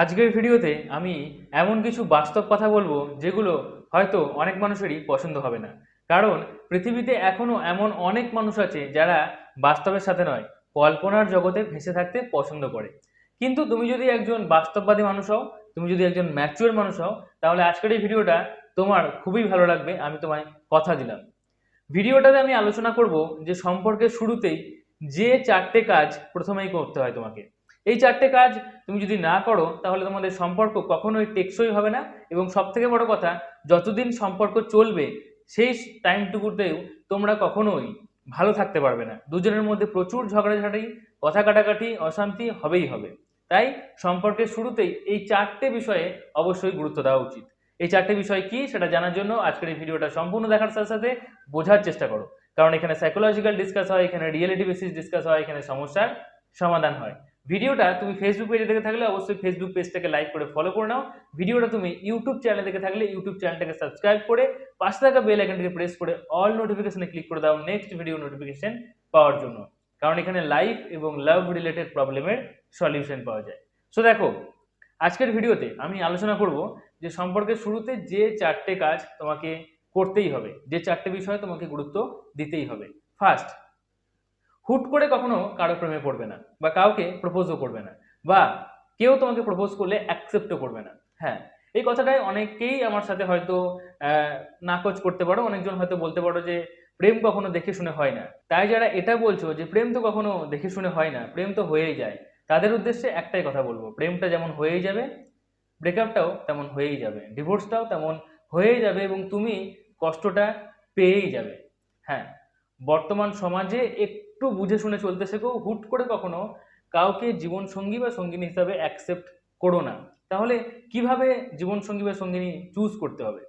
আজকের ভিডিওতে আমি এমন কিছু বাস্তব কথা বলব যেগুলো হয়তো অনেক মানুষেরই পছন্দ হবে না। কারণ পৃথিবীতে এখনও এমন অনেক মানুষ আছে যারা বাস্তবের সাথে নয়, কল্পনার জগতে ভেসে থাকতে পছন্দ করে। কিন্তু তুমি যদি একজন বাস্তববাদী মানুষ হও, তুমি যদি একজন ম্যাচুয়ার মানুষ হও, তাহলে আজকের এই ভিডিওটা তোমার খুবই ভালো লাগবে, আমি তোমায় কথা দিলাম। ভিডিওটাতে আমি আলোচনা করব যে সম্পর্কের শুরুতেই যে চারটে কাজ প্রথমেই করতে হয় তোমাকে। এই চারটে কাজ তুমি যদি না করো, তাহলে তোমাদের সম্পর্ক কখনোই টেকসই হবে না। এবং সব থেকে বড় কথা, যতদিন সম্পর্ক চলবে, সেই টাইমটুকুতেও তোমরা কখনোই ভালো থাকতে পারবে না। দুজনের মধ্যে প্রচুর ঝগড়াঝাটি, কথা কাটাকাটি, অশান্তি হবেই হবে। তাই সম্পর্কের শুরুতেই এই চারটে বিষয়ে অবশ্যই গুরুত্ব দেওয়া উচিত। এই চারটে বিষয় কি, সেটা জানার জন্য আজকের এই ভিডিওটা সম্পূর্ণ দেখার সাথে সাথে বোঝার চেষ্টা করো। কারণ এখানে সাইকোলজিক্যাল ডিসকাস হয়, এখানে রিয়েলিটি বেসিস ডিসকাস হয়, এখানে সমস্যার সমাধান হয়। ভিডিওটা তুমি ফেসবুক পেজে দেখে থাকলে অবশ্যই ফেসবুক পেজটাকে লাইক করে ফলো করে নাও। ভিডিওটা তুমি ইউটিউব চ্যানেলে দেখে থাকলে ইউটিউব চ্যানেলটাকে সাবস্ক্রাইব করে পাশে থাকা বেল আইকনটিকে প্রেস করে অল নোটিফিকেশনে ক্লিক করে দাও নেক্সট ভিডিও নোটিফিকেশন পাওয়ার জন্য। কারণ এখানে লাইফ এবং লাভ রিলেটেড প্রবলেমের সলিউশন পাওয়া যায়। সো দেখো, আজকের ভিডিওতে আমি আলোচনা করব যে সম্পর্কের শুরুতে যে চারটে কাজ তোমাকে করতেই হবে, যে চারটে বিষয়ে তোমাকে গুরুত্ব দিতেই হবে। ফার্স্ট হুট করে কখনো কারও প্রেমে পড়বে না বা কাউকে প্রপোজও করবে না বা কেউ তোমাকে প্রপোজ করলে অ্যাকসেপ্টও করবে না। হ্যাঁ এই কথাটাই অনেকেই আমার সাথে হয়তো নাকচ করতে পারো। অনেকজন হয়তো বলতে পারো যে, প্রেম কখনো দেখে শুনে হয় না। তাই যারা এটা বলছো যে, প্রেম তো কখনো দেখে শুনে হয় না, প্রেম তো হয়েই যায়। তাদের উদ্দেশ্যে একটাই কথা বলব, প্রেমটা যেমন হয়েই যাবে ব্রেকআপটাও তেমন হয়েই যাবে ডিভোর্সটাও তেমন হয়েই যাবে এবং তুমি কষ্টটা পেয়েই যাবে। হ্যাঁ বর্তমান সমাজে একটু বুঝে শুনে চলতে শেখো, হুট করে কখনো কাউকে জীবন সঙ্গী বা সঙ্গিনী হিসাবে অ্যাকসেপ্ট করো না। তাহলে কীভাবে জীবন সঙ্গী বা সঙ্গিনী চুজ করতে হবে?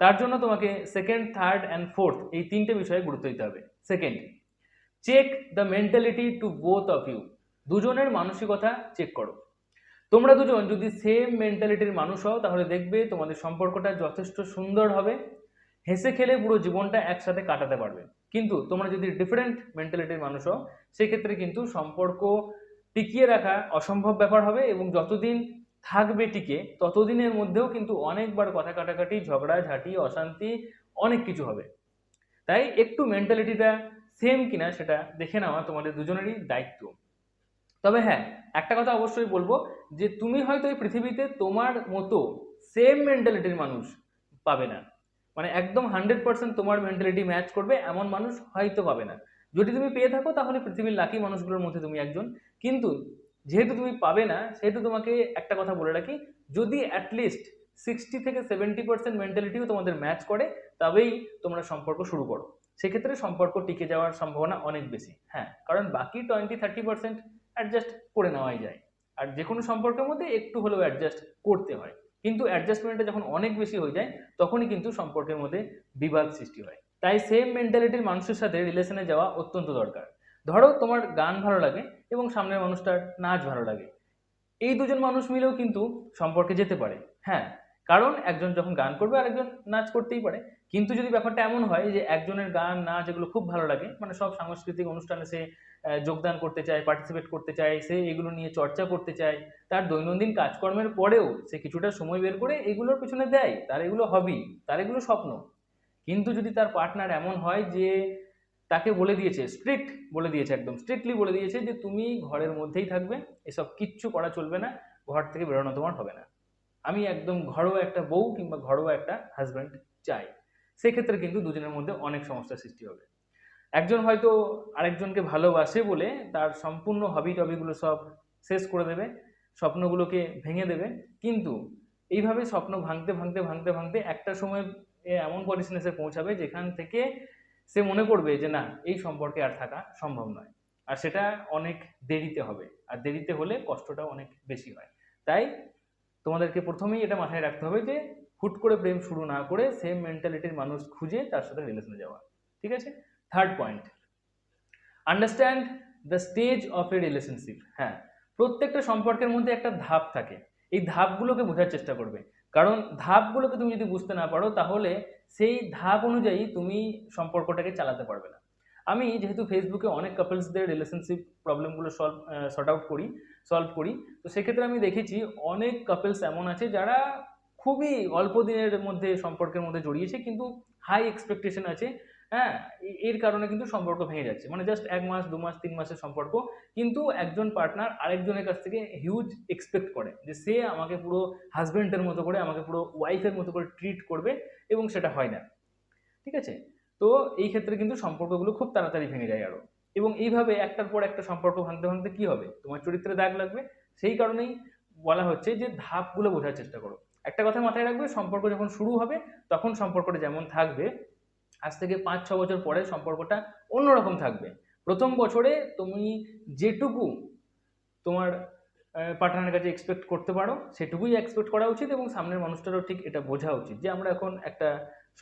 তার জন্য তোমাকে সেকেন্ড থার্ড অ্যান্ড ফোর্থ এই তিনটে বিষয়ে গুরুত্ব দিতে হবে। Second check the mentality to both of you দুজনের মানসিকতা চেক করো। তোমরা দুজন যদি সেম মেন্টালিটির মানুষ হও, তাহলে দেখবে তোমাদের সম্পর্কটা যথেষ্ট সুন্দর হবে। হেসে খেলে পুরো জীবনটা একসাথে কাটাতে পারবে। কিন্তু তোমরা যদি ডিফারেন্ট মেন্টালিটির মানুষ হও, সেক্ষেত্রে কিন্তু সম্পর্ক টিকিয়ে রাখা অসম্ভব ব্যাপার হবে এবং যতদিন থাকবে টিকে, ততদিনের মধ্যেও কিন্তু অনেকবার কথা কাটাকাটি, ঝগড়া, ঝাঁটি, অশান্তি অনেক কিছু হবে। তাই একটু মেন্টালিটিটা সেম কিনা সেটা দেখে নেওয়া তোমাদের দুজনেরই দায়িত্ব। তবে হ্যাঁ একটা কথা অবশ্যই বলব যে তুমি হয়তো এই পৃথিবীতে তোমার মতো সেম মেন্টালিটির মানুষ পাবে না। মানে একদম হান্ড্রেড পার্সেন্ট তোমার মেন্টালিটি ম্যাচ করবে, এমন মানুষ হয়তো পাবে না। যদি তুমি পেয়ে থাকো, তাহলে পৃথিবীর লাকি মানুষগুলোর মধ্যে তুমি একজন। কিন্তু যেহেতু তুমি পাবে না, সেহেতু তোমাকে একটা কথা বলে রাখি, যদি অ্যাটলিস্ট সিক্সটি থেকে সেভেন্টি পার্সেন্ট মেন্টালিটিও তোমাদের ম্যাচ করে, তবেই তোমরা সম্পর্ক শুরু করো। সেক্ষেত্রে সম্পর্ক টিকে যাওয়ার সম্ভাবনা অনেক বেশি। হ্যাঁ কারণ বাকি টোয়েন্টি থার্টি পার্সেন্ট অ্যাডজাস্ট করে নেওয়াই যায়। আর যে কোনো সম্পর্কের মধ্যে একটু হলেও অ্যাডজাস্ট করতে হয়। কিন্তু অ্যাডজাস্টমেন্টটা যখন অনেক বেশি হয়ে যায়, তখনই কিন্তু সম্পর্কের মধ্যে বিবাদ সৃষ্টি হয়। তাই সেম মেন্টালিটির মানুষের সাথে রিলেশনে যাওয়া অত্যন্ত দরকার। ধরো তোমার গান ভালো লাগে এবং সামনের মানুষটার নাচ ভালো লাগে। এই দুজন মানুষ মিলেও কিন্তু সম্পর্কে যেতে পারে। হ্যাঁ কারণ একজন যখন গান করবে আর একজন নাচ করতেই পারে। কিন্তু যদি ব্যাপারটা এমন হয় যে একজনের গান, নাচ এগুলো খুব ভালো লাগে মানে সব সাংস্কৃতিক অনুষ্ঠানে সে যোগদান করতে চায় পার্টিসিপেট করতে চায়, সে এগুলো নিয়ে চর্চা করতে চায়, তার দৈনন্দিন কাজকর্মের পরেও সে কিছুটা সময় বের করে এগুলোর পিছনে দেয়। তার এগুলো হবি তার এগুলো স্বপ্ন। কিন্তু যদি তার পার্টনার এমন হয় যে তাকে বলে দিয়েছে স্ট্রিক্ট বলে দিয়েছে একদম স্ট্রিক্টলি বলে দিয়েছে যে, তুমি ঘরের মধ্যেই থাকবে, এসব কিচ্ছু করা চলবে না, ঘর থেকে বেরোনো তোমার হবে না। আমি একদম ঘরোয়া একটা বউ কিংবা ঘরোয়া একটা হাজব্যান্ড চাই। সেক্ষেত্রে কিন্তু দুজনের মধ্যে অনেক সমস্যার সৃষ্টি হবে। একজন হয়তো আরেকজনকে ভালোবাসে বলে তার সম্পূর্ণ হবি টবিগুলো সব শেষ করে দেবে, স্বপ্নগুলোকে ভেঙে দেবে। কিন্তু এইভাবে স্বপ্ন ভাঙতে ভাঙতে ভাঙতে ভাঙতে একটা সময় এমন পজিশনে সে পৌঁছাবে যেখান থেকে সে মনে করবে যে, না, এই সম্পর্কে আর থাকা সম্ভব নয়। আর সেটা অনেক দেরিতে হবে। আর দেরিতে হলে কষ্টটা অনেক বেশি হয়। তাই তোমাদেরকে প্রথমেই এটা মাথায় রাখতে হবে যে হুট করে প্রেম শুরু না করে সেম মেন্টালিটির মানুষ খুঁজে তার সাথে রিলেশনে যাওয়া, ঠিক আছে? Third point understand the stage of a relationship হ্যাঁ প্রত্যেকটা সম্পর্কের মধ্যে একটা ধাপ থাকে, এই ধাপগুলোকে বোঝার চেষ্টা করবে, কারণ ধাপগুলোকে তুমি যদি বুঝতে না পারো তাহলে সেই ধাপ অনুযায়ী তুমি সম্পর্কটাকে চালাতে পারবে না। আমি যেহেতু ফেসবুকে অনেক কাপলসদের রিলেশনশিপ প্রবলেমগুলো সলভ সর্ট আউট করি সলভ করি, তো সেক্ষেত্রে আমি দেখেছি অনেক কাপলস এমন আছে যারা খুবই অল্প দিনের মধ্যে সম্পর্কের মধ্যে জড়িয়েছে কিন্তু হাই এক্সপেকটেশন আছে হ্যাঁ এর কারণে কিন্তু সম্পর্ক ভেঙে যাচ্ছে। মানে জাস্ট এক মাস, দু মাস, তিন মাসের সম্পর্ক, কিন্তু একজন পার্টনার আরেকজনের কাছ থেকে হিউজ এক্সপেক্ট করে যে সে আমাকে পুরো হাজবেন্ডের মতো করে, আমাকে পুরো ওয়াইফের মতো করে ট্রিট করবে এবং সেটা হয় না। ঠিক আছে? তো এই ক্ষেত্রে কিন্তু সম্পর্কগুলো খুব তাড়াতাড়ি ভেঙে যায় আরও। এবং এইভাবে একটার পর একটা সম্পর্ক ভাঙতে ভাঙতে কি হবে? তোমার চরিত্রে দাগ লাগবে। সেই কারণেই বলা হচ্ছে যে ধাপগুলো বোঝার চেষ্টা করো। একটা কথা মাথায় রাখবে, সম্পর্ক যখন শুরু হবে, তখন সম্পর্কটা যেমন থাকবে, আজ থেকে পাঁচ, ছ বছর পরে সম্পর্কটা অন্যরকম থাকবে। প্রথম বছরে তুমি যেটুকু তোমার পার্টনারের কাছে এক্সপেক্ট করতে পারো, সেটুকুই এক্সপেক্ট করা উচিত এবং সামনের মানুষটারও ঠিক এটা বোঝা উচিত যে আমরা এখন একটা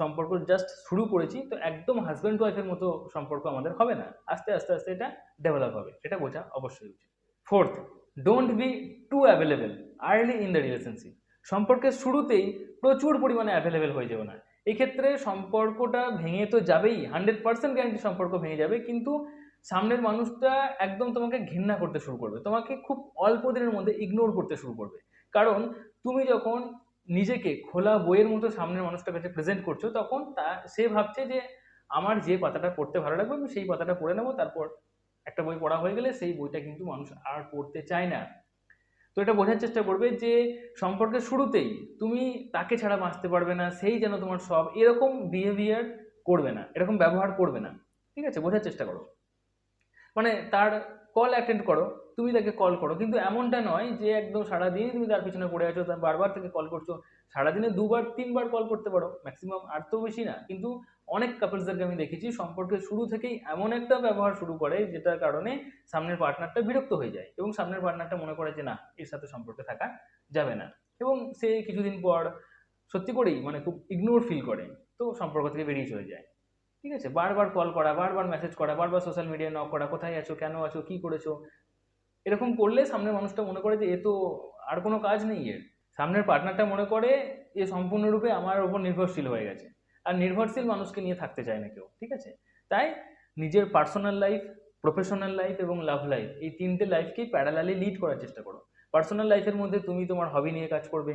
সম্পর্ক জাস্ট শুরু করেছি, তো একদম হাজব্যান্ড ওয়াইফের মতো সম্পর্ক আমাদের হবে না। আস্তে আস্তে আস্তে এটা ডেভেলপ হবে এটা বোঝা অবশ্যই উচিত। Fourth don't be too available early in the relationship সম্পর্কের শুরুতেই প্রচুর পরিমাণে অ্যাভেলেবেল হয়ে যাবে না। এক্ষেত্রে সম্পর্কটা ভেঙে তো যাবেই হান্ড্রেড পার্সেন্ট গ্যারান্টি সম্পর্ক ভেঙে যাবে, কিন্তু সামনের মানুষটা একদম তোমাকে ঘৃণা করতে শুরু করবে। তোমাকে খুব অল্প দিনের মধ্যে ইগনোর করতে শুরু করবে। কারণ তুমি যখন নিজেকে খোলা বইয়ের মতো সামনের মানুষটার কাছে প্রেজেন্ট করছ, তখন তা, সে ভাবছে যে আমার যে পাতাটা পড়তে ভালো লাগবে, আমি সেই পাতাটা পড়ে নেব, তারপর একটা বই পড়া হয়ে গেলে সেই বইটা কিন্তু মানুষ আর পড়তে চায় না। তো এটা বোঝার চেষ্টা করবে যে সম্পর্কের শুরুতেই তুমি তাকে ছাড়া বাঁচতে পারবে না, সেই যেন তোমার সব, এরকম বিহেভিয়ার করবে না, এরকম ব্যবহার করবে না। ঠিক আছে? বোঝার চেষ্টা করো। মানে তার কল অ্যাটেন্ড করো, তুমি তাকে কল করো। কিন্তু এমনটা নয় যে একদম সারাদিন তুমি তার পিছনে পড়ে আছো তার বারবার তাকে কল করছ। সারাদিনে দুবার, তিনবার কল করতে পারো ম্যাক্সিমাম আর তো বেশি না। কিন্তু অনেক কাপলসদেরকে আমি দেখেছি, সম্পর্কের শুরু থেকেই এমন একটা ব্যবহার শুরু করে, যেটার কারণে সামনের পার্টনারটা বিরক্ত হয়ে যায় এবং সামনের পার্টনারটা মনে করে যে, না, এর সাথে সম্পর্কে থাকা যাবে না। এবং সে কিছুদিন পর সত্যি করেই মানে খুব ইগনোর ফিল করে, তো সম্পর্ক থেকে বেরিয়ে চলে যায়। ঠিক আছে? বারবার কল করা, বারবার মেসেজ করা, বারবার সোশ্যাল মিডিয়ায় নক করা, কোথায় আছো, কেন আছো, কি করেছ? এরকম করলে সামনের মানুষটা মনে করে যে, এ তো আর কোনো কাজ নেই এর। সামনের পার্টনারটা মনে করে, এ সম্পূর্ণরূপে আমার ওপর নির্ভরশীল হয়ে গেছে। আর নির্ভরশীল মানুষকে নিয়ে থাকতে চায় না কেউ, ঠিক আছে? তাই নিজের পার্সোনাল লাইফ প্রফেশনাল লাইফ এবং লাভ লাইফ এই তিনটে লাইফকেই প্যারালালি লিড করার চেষ্টা করো। পার্সোনাল লাইফের মধ্যে তুমি তোমার হবি নিয়ে কাজ করবে।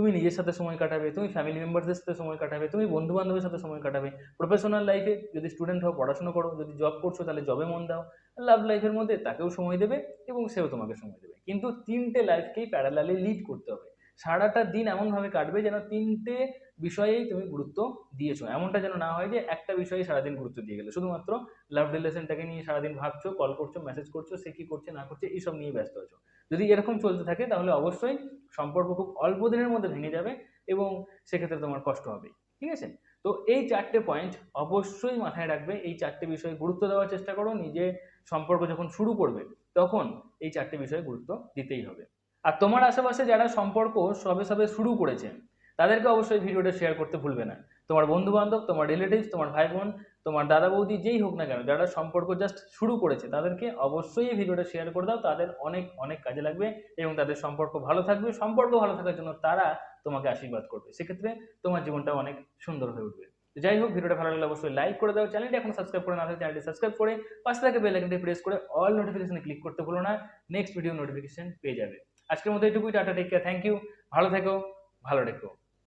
তুমি নিজের সাথে সময় কাটাবে, তুমি ফ্যামিলি মেম্বারদের সাথে সময় কাটাবে, তুমি বন্ধু বান্ধবের সাথে সময় কাটাবে। প্রফেশনাল লাইফে যদি স্টুডেন্ট হও, পড়াশোনা করো, যদি জব করছ, তাহলে জবে মন দাও। লাভ লাইফের মধ্যে তাকেও সময় দেবে এবং সেও তোমাকে সময় দেবে। কিন্তু তিনটে লাইফকেই প্যারালালে লিড করতে হবে। সারাটা দিন এমনভাবে কাটবে যেন তিনটে বিষয়েই তুমি গুরুত্ব দিয়েছ। এমনটা যেন না হয় যে একটা বিষয়ে সারাদিন গুরুত্ব দিয়ে গেলে। শুধুমাত্র লাভ রিলেশনটাকে নিয়ে সারাদিন ভাবছ কল করছ মেসেজ করছ, সে কি করছে, না করছে, এইসব নিয়ে ব্যস্ত আছো। যদি এরকম চলতে থাকে, তাহলে অবশ্যই সম্পর্ক খুব অল্প দিনের মধ্যে ভেঙে যাবে এবং সেক্ষেত্রে তোমার কষ্ট হবে। ঠিক আছে? তো এই চারটে পয়েন্ট অবশ্যই মাথায় রাখবে। এই চারটে বিষয়ে গুরুত্ব দেওয়ার চেষ্টা করো। নিজে সম্পর্ক যখন শুরু করবে, তখন এই চারটে বিষয়ে গুরুত্ব দিতেই হবে। আর তোমার আশেপাশে যারা সম্পর্ক সবে সবে শুরু করেছে, তাদেরকে অবশ্যই ভিডিওটা শেয়ার করতে ভুলবে না। তোমার বন্ধু বান্ধব তোমার রিলেটিভস তোমার ভাই বোন তোমার দাদা বৌদি যেই হোক না কেন, যারা সম্পর্ক জাস্ট শুরু করেছে, তাদেরকে অবশ্যই এই ভিডিওটা শেয়ার করে দাও। তাদের অনেক অনেক কাজে লাগবে এবং তাদের সম্পর্ক ভালো থাকবে। সম্পর্ক ভালো থাকার জন্য তারা তোমাকে আশীর্বাদ করবে। সেক্ষেত্রে তোমার জীবনটা অনেক সুন্দর হয়ে উঠবে। যাই হোক, ভিডিওটা ভালো লাগলে অবশ্যই লাইক করে দাও। চ্যানেলটি এখন সাবস্ক্রাইব করে না থাকলে চ্যানেলটি সাবস্ক্রাইব করে পাশে থাকে বেল আইকনটি প্রেস করে অল নোটিফিকেশনে ক্লিক করতে ভুলো না। নেক্সট ভিডিও নোটিফিকেশন পেয়ে যাবে। আজকের মতো এইটুকুই tata take care thank you ভালো থেকো ভালো রেখো।